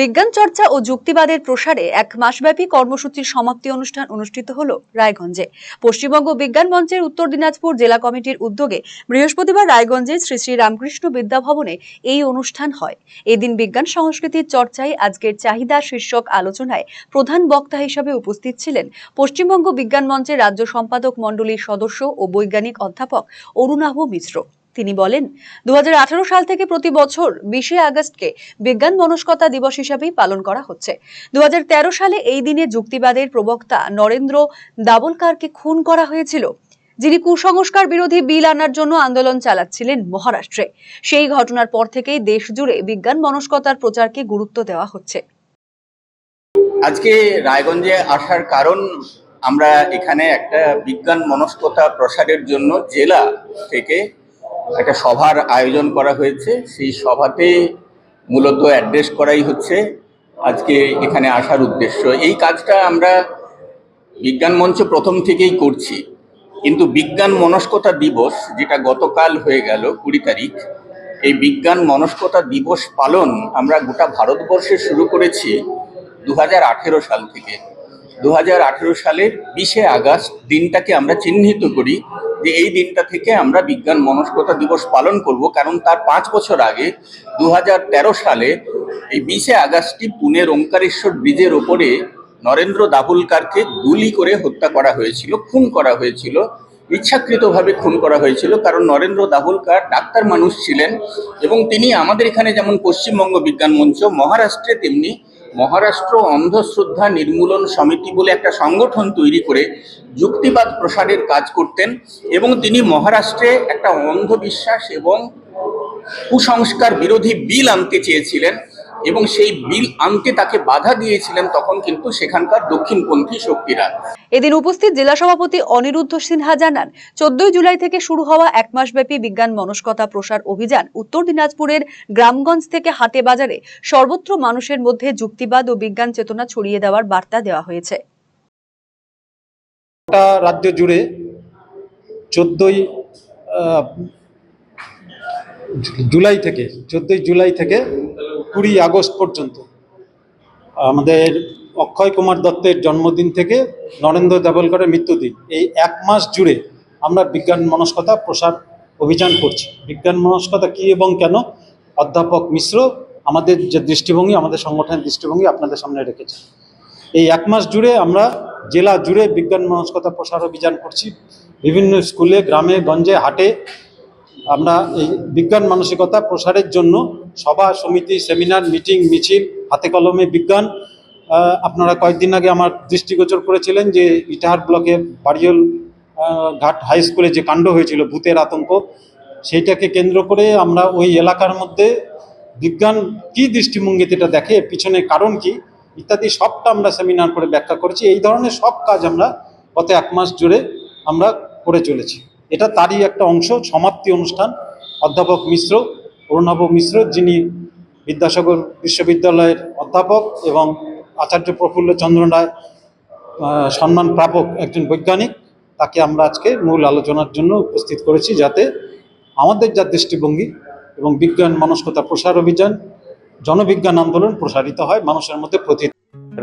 বিজ্ঞান চর্চা ও যুক্তিবাদের প্রসারে এক মাসব্যাপী কর্মসূচির সমাপ্তি অনুষ্ঠান অনুষ্ঠিত হল রায়গঞ্জে। পশ্চিমবঙ্গ বিজ্ঞান মঞ্চের উত্তর দিনাজপুর জেলা কমিটির উদ্যোগে বৃহস্পতিবার রায়গঞ্জে শ্রী শ্রী রামকৃষ্ণ বিদ্যাভবনে এই অনুষ্ঠান হয়। এদিন বিজ্ঞান সংস্কৃতির চর্চায় আজকের চাহিদা শীর্ষক আলোচনায় প্রধান বক্তা হিসাবে উপস্থিত ছিলেন পশ্চিমবঙ্গ বিজ্ঞান মঞ্চের রাজ্য সম্পাদক মণ্ডলীর সদস্য ও বৈজ্ঞানিক অধ্যাপক অরুণাভ মিশ্র। তিনি বলেন দু হাজার আঠারো সাল থেকে প্রতি বছর বিশে আগস্টকে বিজ্ঞান মনস্কতা দিবস হিসাবেই পালন করা হচ্ছে। দু সালে এই দিনে যুক্তিবাদের প্রবক্তা নরেন্দ্র দাবলকারকে খুন করা হয়েছিল, যিনি কুসংস্কার বিরোধী বিল আনার জন্য আন্দোলন চালাচ্ছিলেন মহারাষ্ট্রে। সেই ঘটনার পর থেকেই দেশ জুড়ে বিজ্ঞান মনস্কতার প্রচারকে গুরুত্ব দেওয়া হচ্ছে। আজকে রায়গঞ্জে আসার কারণ আমরা এখানে একটা বিজ্ঞান মনস্কতা প্রসারের জন্য জেলা থেকে একটা সভার আয়োজন করা হয়েছে। সেই সভাতে মূলত অ্যাড্রেস করাই হচ্ছে আজকে এখানে আসার উদ্দেশ্য। এই কাজটা আমরা বিজ্ঞান মঞ্চ প্রথম থেকেই করছি। কিন্তু বিজ্ঞান মনস্কতা দিবস যেটা গতকাল হয়ে গেল কুড়ি তারিখ, এই বিজ্ঞান মনস্কতা দিবস পালন আমরা গোটা ভারতবর্ষে শুরু করেছি দু হাজার আঠেরো সাল থেকে। দু হাজার আঠেরো সালের বিশে আগস্ট দিনটাকে আমরা চিহ্নিত করি যে এই দিনটা থেকে আমরা বিজ্ঞান মনস্কতা দিবস পালন করব, কারণ তার পাঁচ বছর আগে দু হাজার তেরো সালে এই বিশে আগস্টটি পুনের ওঙ্কারেশ্বর ব্রিজের ওপরে নরেন্দ্র দাভোলকারকে গুলি করে হত্যা করা হয়েছিল, খুন করা হয়েছিল, ইচ্ছাকৃতভাবে খুন করা হয়েছিল, কারণ নরেন্দ্র দাভোলকার ডাক্তার মানুষ ছিলেন এবং তিনি আমাদের এখানে যেমন পশ্চিমবঙ্গ বিজ্ঞান মঞ্চ, মহারাষ্ট্রে তেমনি মহারাষ্ট্র অন্ধশ্রদ্ধা নির্মূলন সমিতি বলে একটা সংগঠন তৈরি করে যুক্তিবাদ প্রসারের কাজ করতেন এবং তিনি মহারাষ্ট্রে একটা অন্ধবিশ্বাস এবং কুসংস্কার বিরোধী বিল আনতে চেয়েছিলেন। এবং সেই বিল আনতে তাকে বাধা দিয়েছিলেন তখন কিন্তু সেখানকার দক্ষিণপন্থী শক্তিরা। এদিন উপস্থিত জেলা সভাপতি অনিরুদ্ধ সিনহা জানান চোদ্দই জুলাই থেকে শুরু হওয়া এক মাসব্যাপী বিজ্ঞান মনস্কতা প্রসার অভিযান উত্তর দিনাজপুরের গ্রামগঞ্জ থেকে হাটে বাজারে সর্বত্র মানুষের মধ্যে যুক্তিবাদ ও বিজ্ঞান চেতনা ছড়িয়ে দেওয়ার বার্তা দেওয়া হয়েছে। গোটা রাজ্য জুড়ে চোদ্দোই জুলাই থেকে চোদ্দোই জুলাই থেকে কুড়ি আগস্ট পর্যন্ত। আমাদের অক্ষয় কুমার দত্তের জন্মদিন থেকে নরেন্দ্র দেবলকরের মৃত্যুদিন। এই এক মাস জুড়ে আমরা বিজ্ঞান মনস্কতা প্রসার অভিযান করছি। বিজ্ঞান মনস্কতা কী এবং কেন? অধ্যাপক মিশ্র আমাদের যে দৃষ্টিভঙ্গি, আমাদের সংগঠনের দৃষ্টিভঙ্গি আপনাদের সামনে রেখেছে এই এক মাস জুড়ে আমরা জেলা জুড়ে বিজ্ঞান মনস্কতা প্রসার অভিযান করছি। বিভিন্ন স্কুলে, গ্রামে, গঞ্জে, হাটে আমরা এই বিজ্ঞান মানসিকতা প্রসারের জন্য সভা, সমিতি, সেমিনার, মিটিং, মিছিল, হাতে কলমে বিজ্ঞান। আপনারা কয়েকদিন আগে আমার দৃষ্টিগোচর করেছিলেন যে ইটাহার ব্লকের বাড়িয়ল ঘাট হাই স্কুলে যে কাণ্ড হয়েছিল, ভূতের আতঙ্ক, সেইটাকে কেন্দ্র করে আমরা ওই এলাকার মধ্যে বিজ্ঞান কি দৃষ্টিভঙ্গিতে এটা দেখে, পিছনে কারণ কি, ইত্যাদি সবটা আমরা সেমিনার করে ব্যাখ্যা করেছি। এই ধরনের সব কাজ আমরা গত এক মাস জুড়ে আমরা করে চলেছি। এটা তারই একটা অংশ, সমাপ্তি অনুষ্ঠান, অধ্যাপক মিশ্র অরুণাভ মিশ্র, যিনি বিদ্যাসাগর বিশ্ববিদ্যালয়ের অধ্যাপক এবং আচার্য প্রফুল্ল চন্দ্র রায় সম্মান প্রাপক একজন বৈজ্ঞানিক, তাকে আমরা আজকে মূল আলোচনার জন্য উপস্থিত করেছি যাতে আমাদের যা দৃষ্টিভঙ্গি এবং বিজ্ঞান, মনস্কতা প্রসার অভিযান, জনবিজ্ঞান আন্দোলন প্রসারিত হয়, মানুষের মধ্যে প্রতি